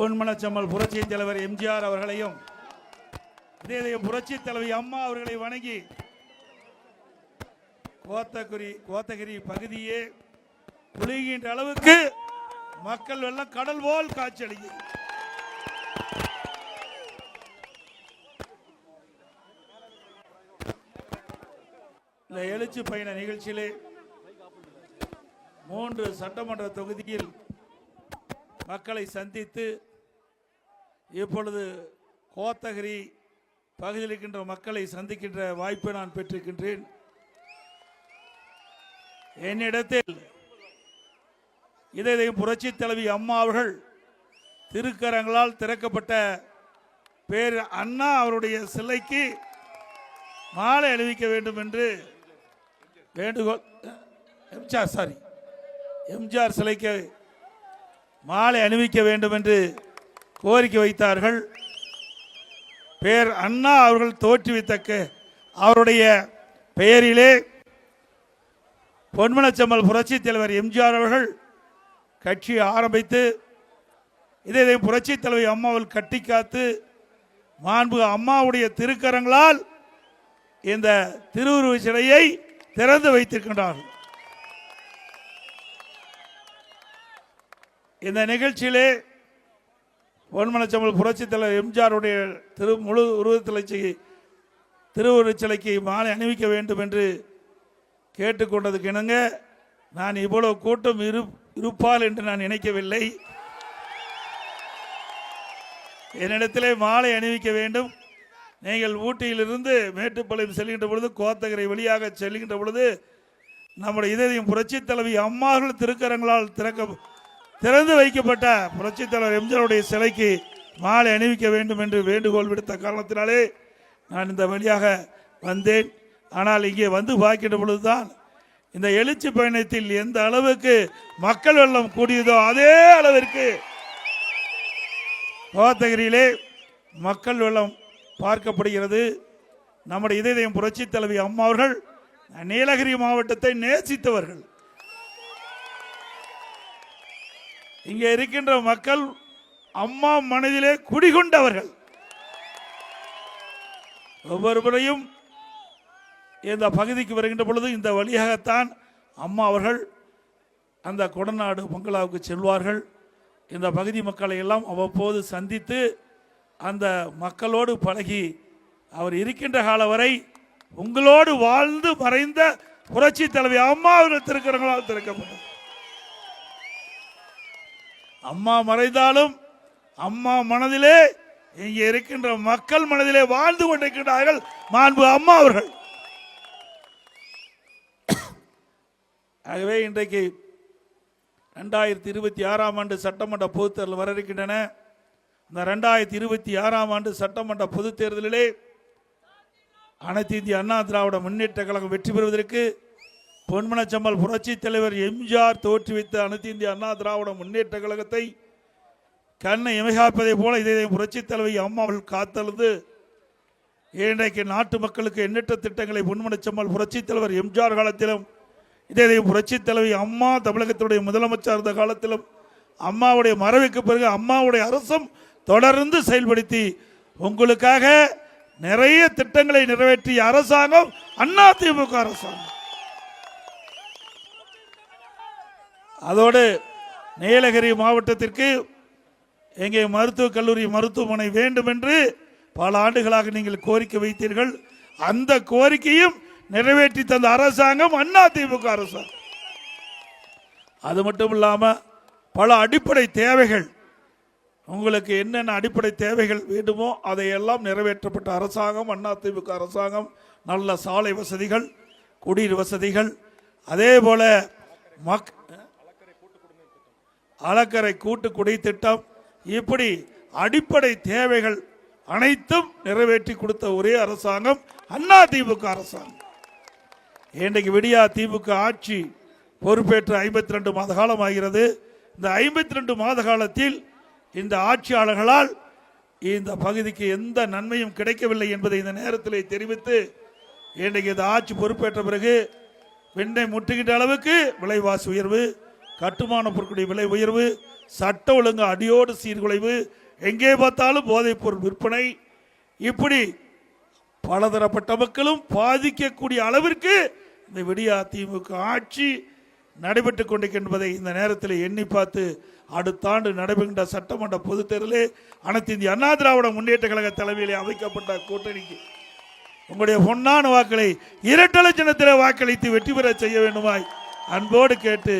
பொன்மனச்சம்மல் புரட்சி தலைவர் எம்ஜிஆர் அவர்களையும் இதே இதயம் புரட்சி தலைவி அம்மா அவர்களை வணங்கி கோத்தகிரி கோத்தகிரி பகுதியே குலுகின்ற அளவுக்கு மக்கள் வெள்ளம் கடல் போல் காட்சியளிக்கிறது இந்த எழுச்சி பயண நிகழ்ச்சியிலே மூன்று சட்டமன்ற தொகுதியில் மக்களை சந்தித்து இப்பொழுது கோத்தகிரி பகுதியில் இருக்கின்ற மக்களை சந்திக்கின்ற வாய்ப்பை நான் பெற்றிருக்கின்றேன். என்னிடத்தில் இதயம் புரட்சி தலைவி அம்மா அவர்கள் திருக்கரங்களால் திறக்கப்பட்ட பேர் அண்ணா அவருடைய சிலைக்கு மாலை அணிவிக்க வேண்டும் என்று வேண்டுகோள் எம்ஜிஆர் சாரி எம்ஜிஆர் சிலைக்கு மாலை அணிவிக்க வேண்டும் என்று கோரிக்கை வைத்தார்கள். பேர் அண்ணா அவர்கள் தோற்றுவித்தக்க அவருடைய பெயரிலே பொன்மனச்செம்மல் புரட்சி தலைவர் எம்ஜிஆர் அவர்கள் கட்சியை ஆரம்பித்து இதை இதை புரட்சி தலைவி அம்மாவில் கட்டி காத்து மாண்பு அம்மாவுடைய திருக்கரங்களால் இந்த திருவுருவ சிலையை திறந்து வைத்திருக்கின்றார்கள். இந்த நிகழ்ச்சியிலே பொன்மனச்சம்மல் புரட்சி தலைவர் எம்ஜிஆருடைய திரு முழு உருவத்திலைச்சி திருவுருச்சிலைக்கு மாலை அணிவிக்க வேண்டும் என்று கேட்டுக்கொண்டதுக்கு இணங்க நான் இவ்வளவு கூட்டம் இரு இருப்பால் என்று நான் நினைக்கவில்லை. என்னிடத்திலே மாலை அணிவிக்க வேண்டும். நீங்கள் ஊட்டியிலிருந்து மேட்டுப்பாளையம் செல்கின்ற பொழுது கோத்தகரை வழியாக செல்கின்ற பொழுது நம்முடைய இதயம் புரட்சி தலைவி அம்மார்கள் திருக்கரங்களால் திறக்க திறந்து வைக்கப்பட்ட புரட்சி தலைவர் எம்ஜிஆருடைய சிலைக்கு மாலை அணிவிக்க வேண்டும் என்று வேண்டுகோள் விடுத்த காரணத்தினாலே நான் இந்த வழியாக வந்தேன். ஆனால் இங்கே வந்து பார்க்கின்ற பொழுதுதான் இந்த எழுச்சி பயணத்தில் எந்த அளவுக்கு மக்கள் வெள்ளம் கூடியதோ அதே அளவிற்கு கோத்தகிரியிலே மக்கள் வெள்ளம் பார்க்கப்படுகிறது. நம்முடைய இதயம் புரட்சி தலைவி அம்மா அவர்கள் நீலகிரி மாவட்டத்தை நேசித்தவர்கள். இங்கே இருக்கின்ற மக்கள் அம்மா மனதிலே குடிகொண்டவர்கள். ஒவ்வொரு முறையும் இந்த பகுதிக்கு வருகின்ற பொழுது இந்த வழியாகத்தான் அம்மா அவர்கள் அந்த கொடநாடு பங்களாவுக்கு செல்வார்கள். இந்த பகுதி மக்களை எல்லாம் அவ்வப்போது சந்தித்து அந்த மக்களோடு பழகி அவர் இருக்கின்ற காலம் வரை உங்களோடு வாழ்ந்து மறைந்த புரட்சி தலைவி அம்மா அவர்கள் திருக்கரங்களால் திறக்கப்பட்டது. அம்மா மறைந்தாலும் அம்மா மனதிலே இங்கே இருக்கின்ற மக்கள் மனதிலே வாழ்ந்து கொண்டிருக்கின்றார்கள் மாண்பு அம்மா அவர்கள். ஆகவே இன்றைக்கு ரெண்டாயிரத்தி இருபத்தி ஆறாம் ஆண்டு சட்டமன்ற பொதுத் தேர்தல் வர இருக்கின்றன. இந்த ரெண்டாயிரத்தி இருபத்தி ஆறாம் ஆண்டு சட்டமன்ற பொதுத் தேர்தலிலே அனைத்து இந்திய அண்ணா திராவிட முன்னேற்ற கழகம் வெற்றி பெறுவதற்கு பொன்மனச்சம்மல் புரட்சி தலைவர் எம்ஜிஆர் தோற்றுவித்த அனைத்து இந்திய அண்ணா திராவிட முன்னேற்ற கழகத்தை கண்ணை இமைகாப்பதை போல இதை புரட்சி தலைவி அம்மாவர்கள் காத்தழுது இன்றைக்கு நாட்டு மக்களுக்கு எண்ணற்ற திட்டங்களை பொன்மனச்சம்மல் புரட்சி தலைவர் எம்ஜிஆர் காலத்திலும் இதே புரட்சி தலைவி அம்மா தமிழகத்தினுடைய முதலமைச்சர் இருந்த காலத்திலும் அம்மாவுடைய மறைவுக்கு பிறகு அம்மாவுடைய அரசும் தொடர்ந்து செயல்படுத்தி உங்களுக்காக நிறைய திட்டங்களை நிறைவேற்றிய அரசாங்கம் அண்ணா திமுக அரசாங்கம். அதோடு நீலகிரி மாவட்டத்திற்கு எங்கே மருத்துவக் கல்லூரி மருத்துவமனை வேண்டும் என்று பல ஆண்டுகளாக நீங்கள் கோரிக்கை வைத்தீர்கள். அந்த கோரிக்கையும் நிறைவேற்றி தந்த அரசாங்கம் அண்ணா திமுக அரசாங்கம் அது மட்டும் இல்லாமல் பல அடிப்படை தேவைகள். உங்களுக்கு என்னென்ன அடிப்படை தேவைகள் வேண்டுமோ அதையெல்லாம் நிறைவேற்றப்பட்ட அரசாங்கம் அண்ணா திமுக அரசாங்கம் நல்ல சாலை வசதிகள் குடிநீர் வசதிகள். அதே போல் மக் அலக்கரை கூட்டு குடி திட்டம் இப்படி அடிப்படை தேவைகள் அனைத்தும் நிறைவேற்றி கொடுத்த ஒரே அரசாங்கம் அண்ணா திமுக அரசாங்கம். இன்றைக்கு விடியா திமுக ஆட்சி பொறுப்பேற்று ஐம்பத்தி ரெண்டு மாத காலம் ஆகிறது. இந்த ஐம்பத்தி ரெண்டு மாத காலத்தில் இந்த ஆட்சியாளர்களால் இந்த பகுதிக்கு எந்த நன்மையும் கிடைக்கவில்லை என்பதை இந்த நேரத்தில் தெரிவித்து இன்றைக்கு இந்த ஆட்சி பொறுப்பேற்ற பிறகு வெண்ணை முட்டுகின்ற அளவுக்கு விலைவாசி உயர்வு கட்டுமான பொருட்களுடைய விலை உயர்வு சட்ட ஒழுங்கு அடியோடு சீர்குலைவு எங்கே பார்த்தாலும் போதைப் பொருள் விற்பனை. இப்படி பலதரப்பட்ட மக்களும் பாதிக்கக்கூடிய அளவிற்கு இந்த விடியா திமுக ஆட்சி நடைபெற்றுக் கொண்டிருக்கின்றதை இந்த நேரத்தில் எண்ணி பார்த்து அடுத்த ஆண்டு நடைபெறுகின்ற சட்டமன்ற பொதுத் தேர்தலில் அனைத்து இந்திய அண்ணா திராவிட முன்னேற்ற கழக தலைமையிலே அமைக்கப்பட்ட கூட்டணிக்கு உங்களுடைய பொன்னான வாக்களை இரட்டலை வாக்களித்து வெற்றி பெற செய்ய வேண்டுமாய் அன்போடு கேட்டு